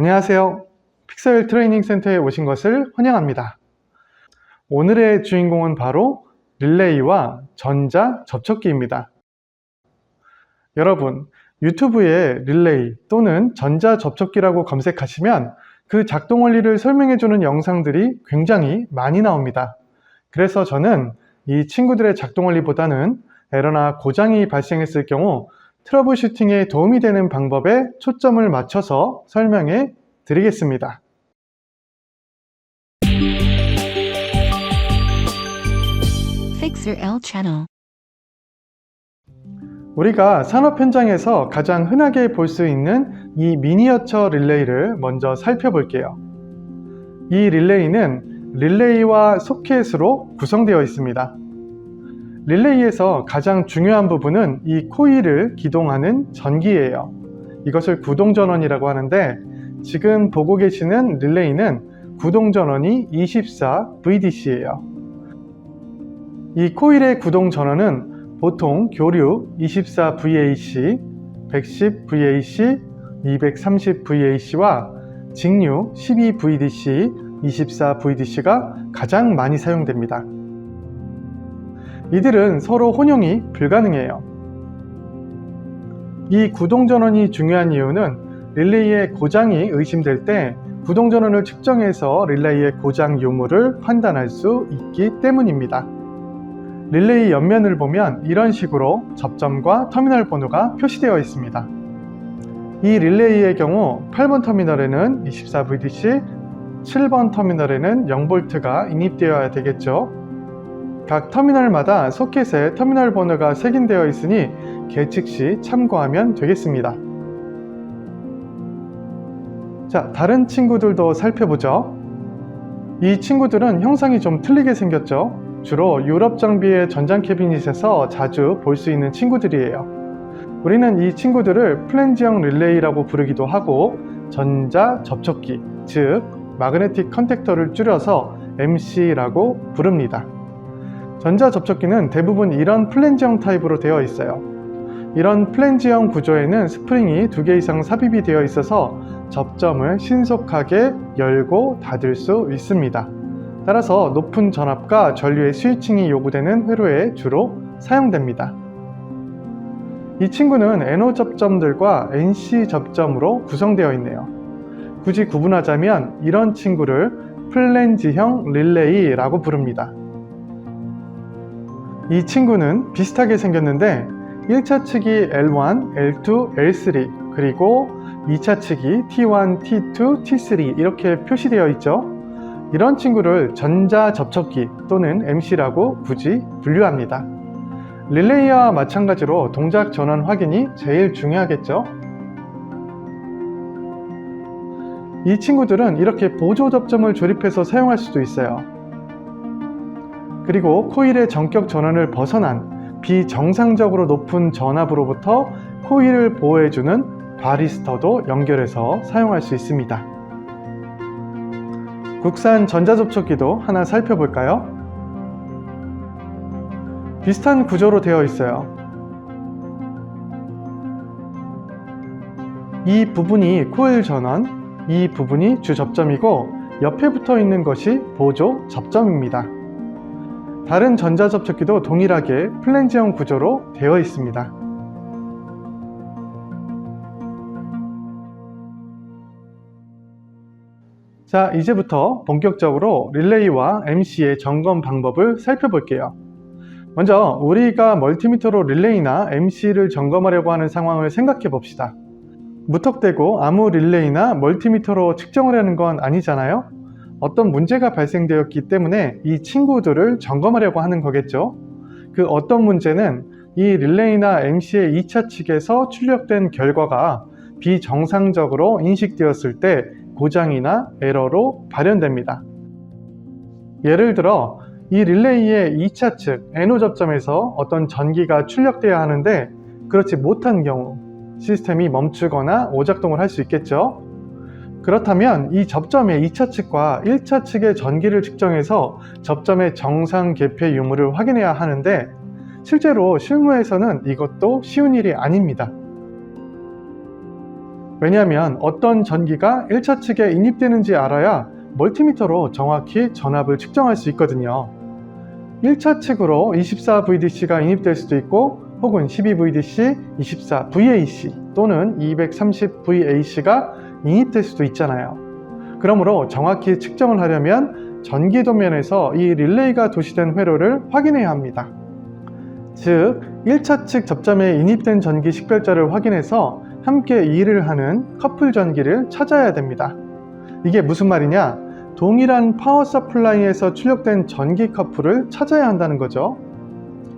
안녕하세요. 픽셀 트레이닝 센터에 오신 것을 환영합니다. 오늘의 주인공은 바로 릴레이와 전자 접촉기입니다. 여러분, 유튜브에 릴레이 또는 전자 접촉기라고 검색하시면 그 작동 원리를 설명해주는 영상들이 굉장히 많이 나옵니다. 그래서 저는 이 친구들의 작동 원리보다는 에러나 고장이 발생했을 경우 트러블 슈팅에 도움이 되는 방법에 초점을 맞춰서 설명해 드리겠습니다. Fixer L channel. 우리가 산업 현장에서 가장 흔하게 볼 수 있는 이 미니어처 릴레이를 먼저 살펴볼게요. 이 릴레이는 릴레이와 소켓으로 구성되어 있습니다. 릴레이에서 가장 중요한 부분은 이 코일을 기동하는 전기예요. 이것을 구동전원이라고 하는데 지금 보고 계시는 릴레이는 구동전원이 24VDC예요. 이 코일의 구동전원은 보통 교류 24VAC, 110VAC, 230VAC와 직류 12VDC, 24VDC가 가장 많이 사용됩니다. 이들은 서로 혼용이 불가능해요. 이 구동전원이 중요한 이유는 릴레이의 고장이 의심될 때 구동전원을 측정해서 릴레이의 고장 유무를 판단할 수 있기 때문입니다. 릴레이 옆면을 보면 이런 식으로 접점과 터미널 번호가 표시되어 있습니다. 이 릴레이의 경우 8번 터미널에는 24VDC, 7번 터미널에는 0V가 인입되어야 되겠죠. 각 터미널마다 소켓에 터미널 번호가 색인되어 있으니 계측 시 참고하면 되겠습니다. 자, 다른 친구들도 살펴보죠. 이 친구들은 형상이 좀 틀리게 생겼죠. 주로 유럽 장비의 전장 캐비닛에서 자주 볼 수 있는 친구들이에요. 우리는 이 친구들을 플랜지형 릴레이라고 부르기도 하고 전자 접촉기, 즉 마그네틱 컨택터를 줄여서 MC라고 부릅니다. 전자 접촉기는 대부분 이런 플랜지형 타입으로 되어 있어요. 이런 플랜지형 구조에는 스프링이 두 개 이상 삽입이 되어 있어서 접점을 신속하게 열고 닫을 수 있습니다. 따라서 높은 전압과 전류의 스위칭이 요구되는 회로에 주로 사용됩니다. 이 친구는 NO 접점들과 NC 접점으로 구성되어 있네요. 굳이 구분하자면 이런 친구를 플랜지형 릴레이라고 부릅니다. 이 친구는 비슷하게 생겼는데 1차 측이 L1, L2, L3 그리고 2차 측이 T1, T2, T3 이렇게 표시되어 있죠. 이런 친구를 전자 접촉기 또는 MC라고 굳이 분류합니다. 릴레이와 마찬가지로 동작 전원 확인이 제일 중요하겠죠. 이 친구들은 이렇게 보조 접점을 조립해서 사용할 수도 있어요. 그리고 코일의 전격 전원을 벗어난 비정상적으로 높은 전압으로부터 코일을 보호해주는 바리스터도 연결해서 사용할 수 있습니다. 국산 전자접촉기도 하나 살펴볼까요? 비슷한 구조로 되어 있어요. 이 부분이 코일 전원, 이 부분이 주 접점이고 옆에 붙어 있는 것이 보조 접점입니다. 다른 전자접촉기도 동일하게 플랜지형 구조로 되어 있습니다. 자, 이제부터 본격적으로 릴레이와 MC의 점검 방법을 살펴볼게요. 먼저 우리가 멀티미터로 릴레이나 MC를 점검하려고 하는 상황을 생각해 봅시다. 무턱대고 아무 릴레이나 멀티미터로 측정을 하는 건 아니잖아요? 어떤 문제가 발생되었기 때문에 이 친구들을 점검하려고 하는 거겠죠. 그 어떤 문제는 이 릴레이나 MC의 2차 측에서 출력된 결과가 비정상적으로 인식되었을 때 고장이나 에러로 발현됩니다. 예를 들어 이 릴레이의 2차 측 NO 접점에서 어떤 전기가 출력되어야 하는데 그렇지 못한 경우 시스템이 멈추거나 오작동을 할 수 있겠죠. 그렇다면 이 접점의 2차 측과 1차 측의 전기를 측정해서 접점의 정상 개폐 유무를 확인해야 하는데 실제로 실무에서는 이것도 쉬운 일이 아닙니다. 왜냐하면 어떤 전기가 1차 측에 인입되는지 알아야 멀티미터로 정확히 전압을 측정할 수 있거든요. 1차 측으로 24VDC가 인입될 수도 있고 혹은 12VDC, 24VAC 또는 230VAC가 인입될 수도 있잖아요. 그러므로 정확히 측정을 하려면 전기 도면에서 이 릴레이가 도시된 회로를 확인해야 합니다. 즉, 1차 측 접점에 인입된 전기 식별자를 확인해서 함께 일을 하는 커플 전기를 찾아야 됩니다. 이게 무슨 말이냐? 동일한 파워 서플라이에서 출력된 전기 커플을 찾아야 한다는 거죠.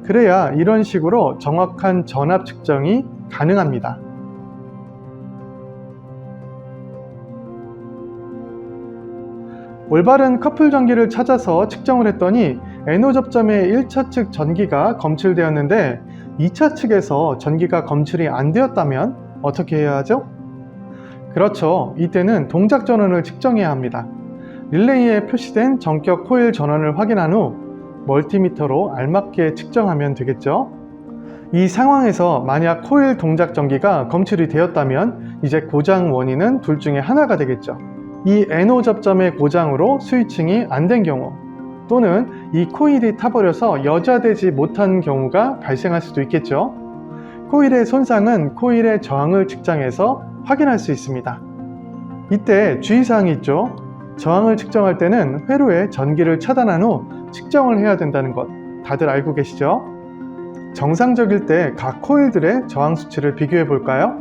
그래야 이런 식으로 정확한 전압 측정이 가능합니다. 올바른 커플 전기를 찾아서 측정을 했더니 NO 접점의 1차 측 전기가 검출되었는데 2차 측에서 전기가 검출이 안 되었다면 어떻게 해야 하죠? 그렇죠. 이때는 동작 전원을 측정해야 합니다. 릴레이에 표시된 전격 코일 전원을 확인한 후 멀티미터로 알맞게 측정하면 되겠죠. 이 상황에서 만약 코일 동작 전기가 검출이 되었다면 이제 고장 원인은 둘 중에 하나가 되겠죠. 이 NO 접점의 고장으로 스위칭이 안 된 경우 또는 이 코일이 타버려서 여자되지 못한 경우가 발생할 수도 있겠죠. 코일의 손상은 코일의 저항을 측정해서 확인할 수 있습니다. 이때 주의사항이 있죠. 저항을 측정할 때는 회로에 전기를 차단한 후 측정을 해야 된다는 것 다들 알고 계시죠? 정상적일 때 각 코일들의 저항 수치를 비교해 볼까요?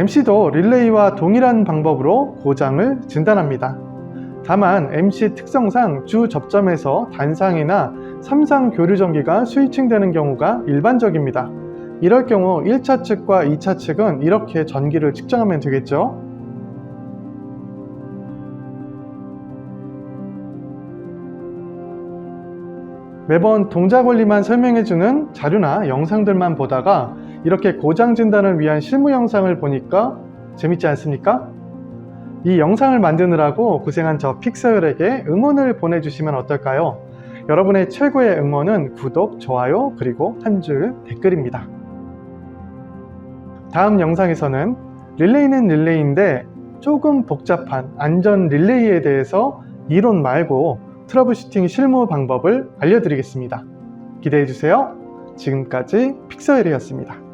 MC도 릴레이와 동일한 방법으로 고장을 진단합니다. 다만 MC 특성상 주 접점에서 단상이나 삼상 교류 전기가 스위칭되는 경우가 일반적입니다. 이럴 경우 1차 측과 2차 측은 이렇게 전기를 측정하면 되겠죠. 매번 동작 원리만 설명해주는 자료나 영상들만 보다가 이렇게 고장 진단을 위한 실무 영상을 보니까 재밌지 않습니까? 이 영상을 만드느라고 고생한 저 픽셀에게 응원을 보내주시면 어떨까요? 여러분의 최고의 응원은 구독, 좋아요, 그리고 한 줄 댓글입니다. 다음 영상에서는 릴레이는 릴레이인데 조금 복잡한 안전 릴레이에 대해서 이론 말고 트러블 슈팅 실무 방법을 알려드리겠습니다. 기대해주세요. 지금까지 픽서엘이었습니다.